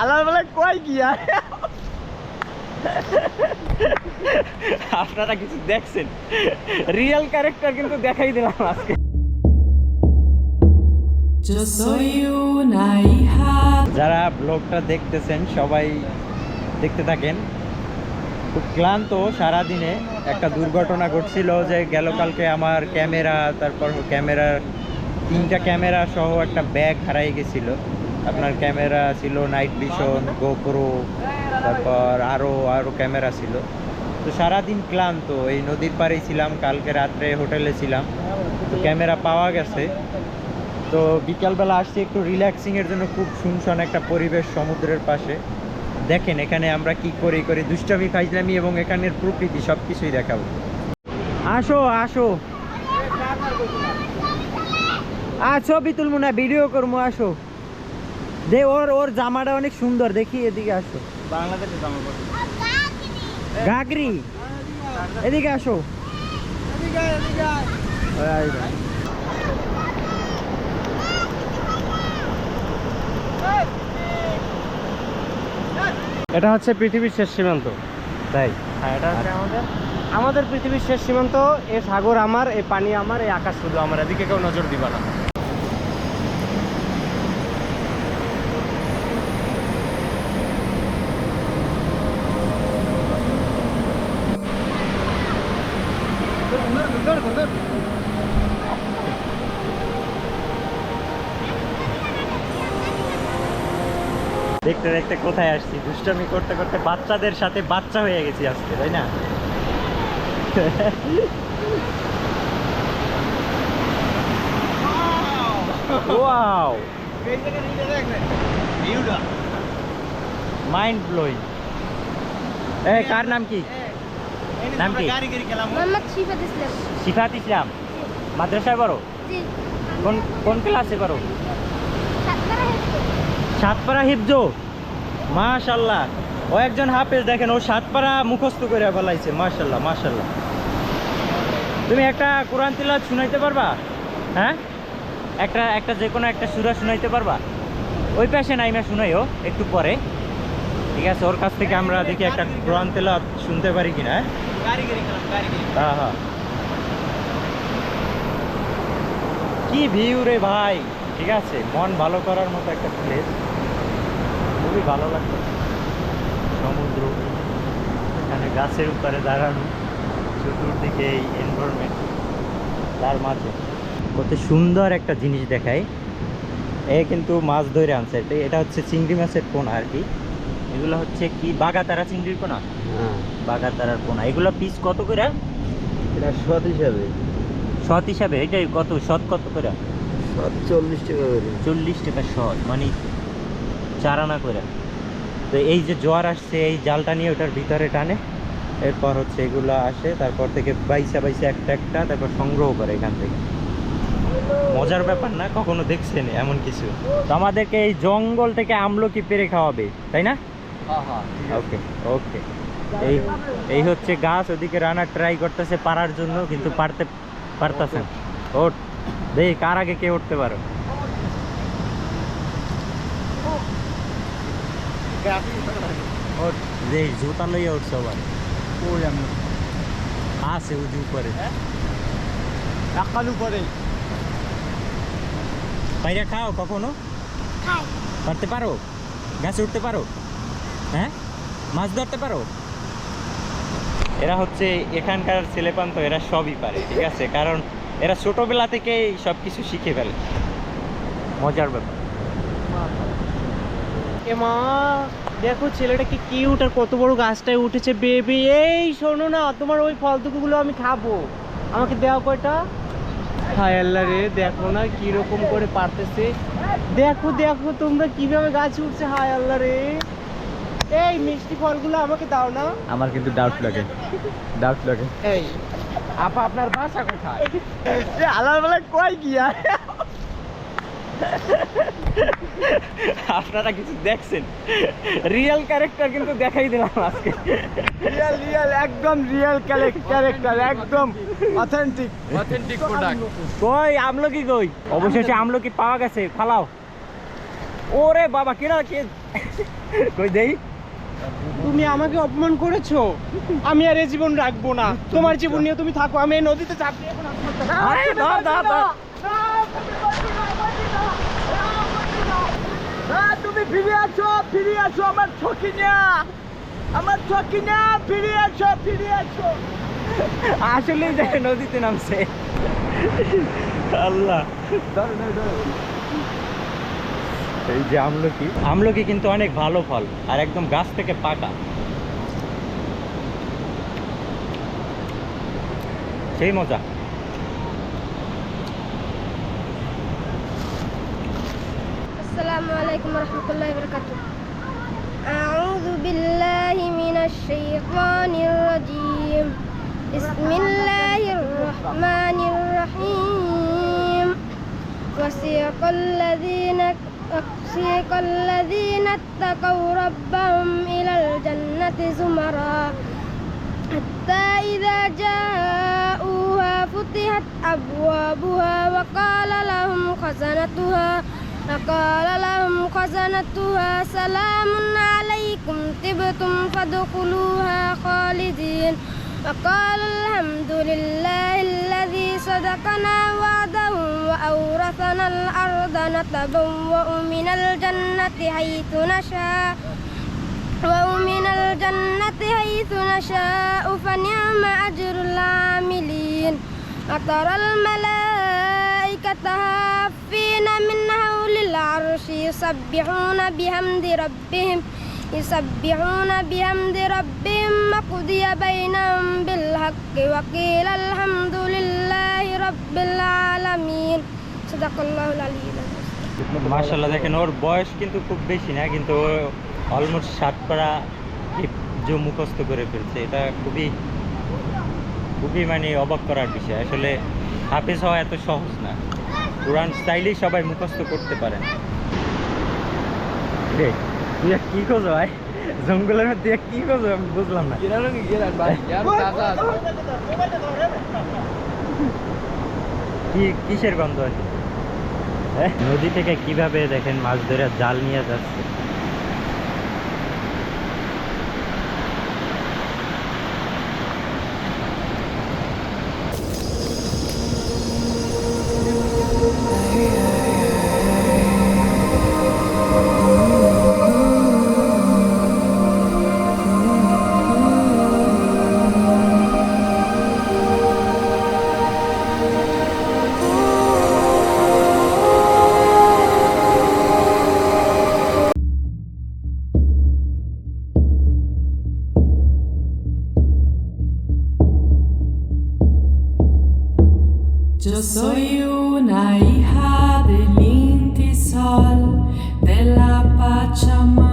আলার বেলা কয় কি আর? আপনারা কিছু দেখছেন? রিয়েল ক্যারেক্টার কিন্তু দেখাই দিলাম আজকে। যারা ব্লগটা দেখতেছেন সবাই দেখতে থাকেন। খুব ক্লান্ত সারাদিনে। একটা দুর্ঘটনা ঘটছিল যে গেল কালকে আমার ক্যামেরা তারপর ক্যামেরার তিনটা ক্যামেরা সহ একটা ব্যাগ হারাই গেছিল। আপনার ক্যামেরা ছিল নাইট ভিশন গোপ্রো তারপর আরও আরও ক্যামেরা ছিল। তো সারাদিন ক্লান্ত, এই নদীর পাড়েই ছিলাম, কালকে রাত্রে হোটেলে ছিলাম। তো ক্যামেরা পাওয়া গেছে। তো বিকালবেলা আসছি একটু রিল্যাক্সিংয়ের জন্য খুব শুনশান একটা পরিবেশ সমুদ্রের পাশে। দেখেন এখানে আমরা কি করি করি দুষ্টামি, ফাইজলামি এবং এখানের প্রকৃতি সব কিছুই দেখাবো। আসো আসো। আ, ছবি তুলবো না, ভিডিও করব, আসো। দে ওর ওর জামাটা অনেক সুন্দর। দেখি এদিকে আসো। বাংলাদেশে জামা পড়ে গাগরি। এদিকে আসো। এটা হচ্ছে পৃথিবীর শেষ সীমান্ত। তাই। হ্যাঁ এটা হচ্ছে আমাদের। আমাদের পৃথিবীর শেষ সীমান্ত এ সাগর আমার এ পানি আমার এই আকাশ শুধু আমার এদিকে কেউ নজর দিবা না। দেখতে দেখতে কোথায় আসছি? দুষ্টামি করতে করতে বাচ্চাদের সাথে বাচ্চা হয়ে গেছি আজকে তাই না? ওয়াও মাইন্ড ব্লোয়িং এ কার নাম কি? নাম কি? সিফাত ইসলাম। মাদ্রাসায় পড়ো? কোন কোন ক্লাসে পড়ো? সাতপাড়া হিফজো মাশাল্লাহ। ও একজন হাফেজ, দেখেন ও সাতপাড়া মুখস্থ করে ফেলাইছে। মাশাল্লাহ মাশাল্লাহ। তুমি একটা কোরআন তিলাওয়াত শুনাইতে পারবা? হ্যাঁ? একটা একটা যে কোনো একটা সুরা শুনাইতে পারবা? ওই পাশে নাইমা শুনাইও, একটু পরে। ঠিক আছে, ওর কাছ থেকে আমরা দেখি একটা কোরআন তেলাওয়াত শুনতে পারি কিনা হ্যাঁ? হ্যাঁ হ্যাঁ। কি ভিউ রে ভাই। ঠিক আছে, মন ভালো করার মতো একটা প্লেস। খুবই ভালো লাগতো সমুদ্র এখানে গাছের উপরে দাঁড়ানো চতুর্দিকে এই এনভায়রনমেন্ট তার মাঝে। কত সুন্দর একটা জিনিস দেখায়। এ কিন্তু মাছ ধরে আনছে। এটা- হচ্ছে চিংড়ি মাছের পোনা আর কি। এগুলো হচ্ছে কি বাগাতারা চিংড়ির পোনা? হ্যাঁ। বাগাতারার পোনা। এগুলো পিস কত করে? এটা সৎ হিসাবে। সৎ হিসাবে? এটাই কত? সৎ কত করে? সৎ চল্লিশ টাকা করে। চল্লিশ টাকা শট মানে চার আনা করে। তো এই যে জোয়ার আসছে এই জালটা নিয়ে ওটার ভিতরে টানে। এরপর হচ্ছে এগুলো আসে তারপর থেকে বাইসা বাইসা একটা একটা তারপর সংগ্রহ করে এখান থেকে। মজার ব্যাপার না কখনো দেখছেন এমন কিছু? তো আমাদেরকে এই জঙ্গল থেকে আমলকি পেরে খাওয়াবে তাই না? ওকে ওকে। এই এই হচ্ছে গাছ ওদিকে রানার ট্রাই করতেছে পারার জন্য কিন্তু পারতে পারতেছে না। ওঠ দেখ কার আগে কে উঠতে পারো? দেখ জুতা লইয়া উঠছে আবার আছে উজু উপরে টাকালু পরে বাইরে খাও কখনো পারতে পারো গাছে উঠতে পারো হ্যাঁ মাছ ধরতে পারো এরা হচ্ছে এখানকার ছেলেপান তো এরা সবই পারে ঠিক আছে? কারণ এরা ছোটবেলা থেকেই সব কিছু শিখে ফেলে। মজার ব্যাপার। এ মা দেখো ছেলেটা কি কিউট আর কত বড় গাছটায় উঠেছে বেবি। এই শোনো না তোমার ওই ফলটুকুগুলো আমি খাব। আমাকে দেওয়া কয়টা? হায় আল্লাহ রে দেখো না কি রকম করে পারতেছে। দেখো দেখো তোমরা কীভাবে গাছ উঠছে হায় আল্লাহ রে। এই মিষ্টি ফলগুলো আমাকে দাও না। আমার কিন্তু ডাউট লাগে ডাউট লাগে। এই আপা আপনার বাসা কোথায়? আলার বেলা কয় কি আর আপনারা কিছু দেখছেন? রিয়েল ক্যারেক্টার কিন্তু দেখাই দিলাম আজকে। রিয়েল রিয়েল একদম রিয়েল ক্যারেক্টার একদম অথেন্টিক অথেন্টিক প্রোডাক্ট কই আমলকি কই? অবশেষে আমলকি পাওয়া গেছে ফালাও। ওরে বাবা কেনা কে? কই দেই? তুমি আমাকে অপমান করেছ? আমি আর এই জীবন রাখব না। তোমার জীবন নিয়ে তুমি থাকো আমি এই নদীতে চাপিয়ে এখন আত্মহত্যা করব। আরে ধর ধর ধর তুমি ফিরে আসো ফিরে আসো আমার ছকিনা। আমার ছকিনা ফিরে আসো ফিরে আসো। আসলে নদীতে নামছে। আল্লাহ। এই যে আমলকি। আমলকি কিন্তু অনেক ভালো ফল আর একদম গাছ থেকে পাকা। সেই মজা। السلام عليكم ورحمة الله وبركاته. أعوذ بالله من الشيطان الرجيم. بسم الله الرحمن الرحيم. وسيق الذين وسيق الذين اتقوا ربهم إلى الجنة زمرًا. حتى إذا جاءوها فتحت أبوابها وقال لهم خزنتها وقال لهم خزنتها سلام عليكم طبتم فادخلوها خالدين. وقال الحمد لله الذي صدقنا وعده وأورثنا الأرض نتبوأ من الجنة حيث نشاء ومن الجنة حيث نشاء فنعم أجر العاملين. وترى الملائكة هافين من حول العرش يسبحون بحمد ربهم يسبحون بحمد ربهم وقضي بينهم بالحق وقيل الحمد لله رب العالمين صدق الله العلي العظيم মার্শাল্লাহ দেখেন ওর বয়স কিন্তু খুব বেশি না কিন্তু অলমোস্ট সাত পারা যে মুখস্থ করে ফেলছে এটা খুবই খুবই মানে অবাক করার বিষয় আসলে হাফেজ হওয়া এত সহজ না কোরআন স্টাইলেই সবাই মুখস্থ করতে পারে। রে তুই কি খোঁজো ভাই? জঙ্গলের মধ্যে কি খোঁজ আমি বুঝলাম না। কি কিসের গন্ধ আছে? হ্যাঁ? নদী থেকে কীভাবে দেখেন মাছ ধরে জাল নিয়ে যাচ্ছে? Yo soy una hija del Inti Sol, de la Pachamama